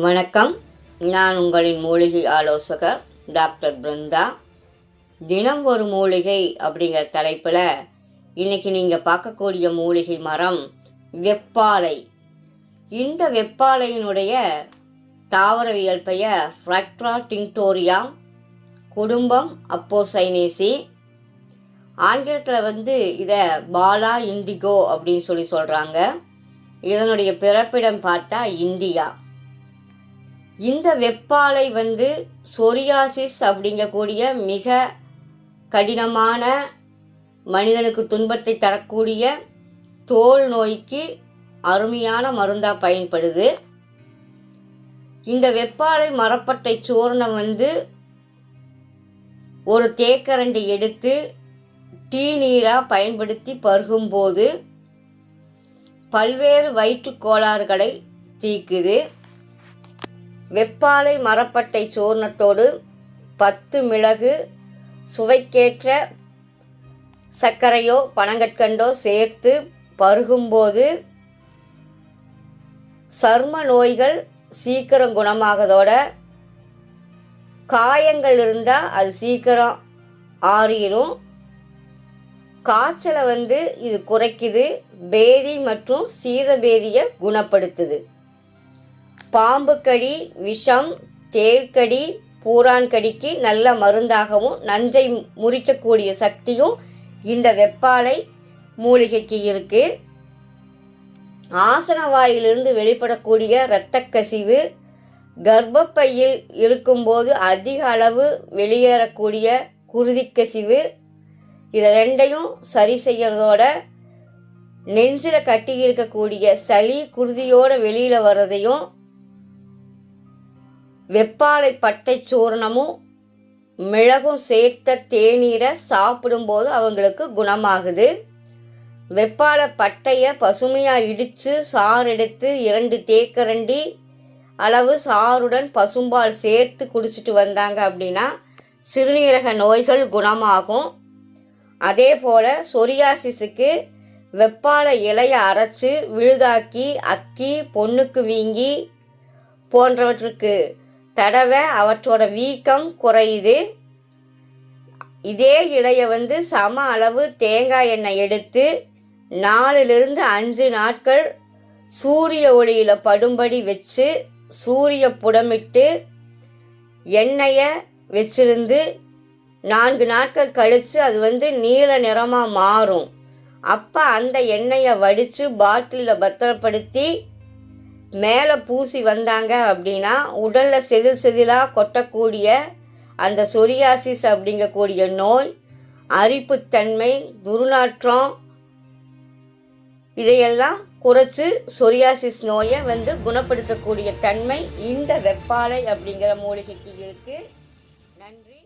வணக்கம். நான் உங்களின் மூலிகை ஆலோசகர் டாக்டர் பிருந்தா. தினம் ஒரு மூலிகை அப்படிங்கிற தலைப்பில் இன்னைக்கு நீங்கள் பார்க்கக்கூடிய மூலிகை மரம் வெப்பாலை. இந்த வெப்பாலையினுடைய தாவரவியல் பெயர் ஃப்ராக்ட்ரா டிங்டோரியா குடும்பம் அப்போசைனேசி ஆங்கிலத்தில் வந்து இதை பாலா இண்டிகோ அப்படின்னு சொல்லி சொல்கிறாங்க இதனுடைய பிறப்பிடம் பார்த்தா இந்தியா. இந்த வெப்பாலை வந்து சொரியாசிஸ் அப்படிங்கக்கூடிய மிக கடினமான மனிதனுக்கு துன்பத்தை தரக்கூடிய தோல் நோய்க்கு அருமையான மருந்தாக பயன்படுது. இந்த வெப்பாலை மரப்பட்டை சூர்ணம் வந்து ஒரு தேக்கரண்டி எடுத்து டீ நீராக பயன்படுத்தி பருகும்போது பல்வேறு வயிற்றுக் கோளாறுகளை தீக்குது. வெப்பாலை மரப்பட்டை சூர்ணத்தோடு பத்து மிளகு சுவைக்கேற்ற சர்க்கரையோ பனங்கற்கண்டோ சேர்த்து பருகும்போது சர்ம நோய்கள் சீக்கிரம் குணமாகதோட காயங்கள் இருந்தால் அது சீக்கிரம் ஆறிடும் காய்ச்சலை வந்து இது குறைக்குது. பேதி மற்றும் சீத பேதியை குணப்படுத்துது. பாம்பு கடி விஷம் தேர்க்கடி பூரான் கடிக்கு நல்ல மருந்தாகவும் நஞ்சை முறிக்கக்கூடிய சக்தியும் இந்த வெப்பாலை மூலிகைக்கு இருக்கு. ஆசன வாயிலிருந்து வெளிப்படக்கூடிய இரத்த கசிவு கர்ப்பப்பையில் இருக்கும்போது அதிக அளவு வெளியேறக்கூடிய குருதிக்கசிவு இதை ரெண்டையும் சரி செய்யறதோட நெஞ்சில் கட்டி இருக்கக்கூடிய சளி குருதியோட வெளியில் வர்றதையும் வெப்பாலை பட்டை சூர்ணமும் மிளகும் சேர்த்த தேநீரை சாப்பிடும்போது அவங்களுக்கு குணமாகுது. வெப்பாலை பட்டையை பசுமையாக இடித்து சாறு எடுத்து இரண்டு தேக்கரண்டி அளவு சாறுடன் பசும்பால் சேர்த்து குடிச்சிட்டு வந்தாங்க அப்படின்னா சிறுநீரக நோய்கள் குணமாகும். அதே போல் சொரியாசிஸுக்கு வெப்பாலை இலையை அரைச்சி விழுதாக்கி அக்கி பொண்ணுக்கு வீங்கி போன்றவற்றுக்கு தடவை அவற்றோட வீக்கம் குறையுது. இதே இலையை வந்து சம அளவு தேங்காய் எண்ணெய் எடுத்து நாலுலேருந்து அஞ்சு நாட்கள் சூரிய ஒளியில் படும்படி வச்சு சூரிய புடமிட்டு எண்ணெயை வச்சிருந்து நான்கு நாட்கள் கழித்து அது வந்து நீல நிறமாக மாறும். அப்போ அந்த எண்ணெயை வடித்து பாட்டிலில் பத்திரப்படுத்தி மேலே பூசி வந்தாங்க அப்படின்னா உடலில் செதில் செதிலாக கொட்டக்கூடிய அந்த சொரியாசிஸ் அப்படிங்கக்கூடிய நோய் அரிப்புத்தன்மை துர்நாற்றம் இதையெல்லாம் குறைச்சி சொரியாசிஸ் நோயை வந்து குணப்படுத்தக்கூடிய தன்மை இந்த வெப்பாலை அப்படிங்கிற மூலிகைக்கு இருக்குது நன்றி.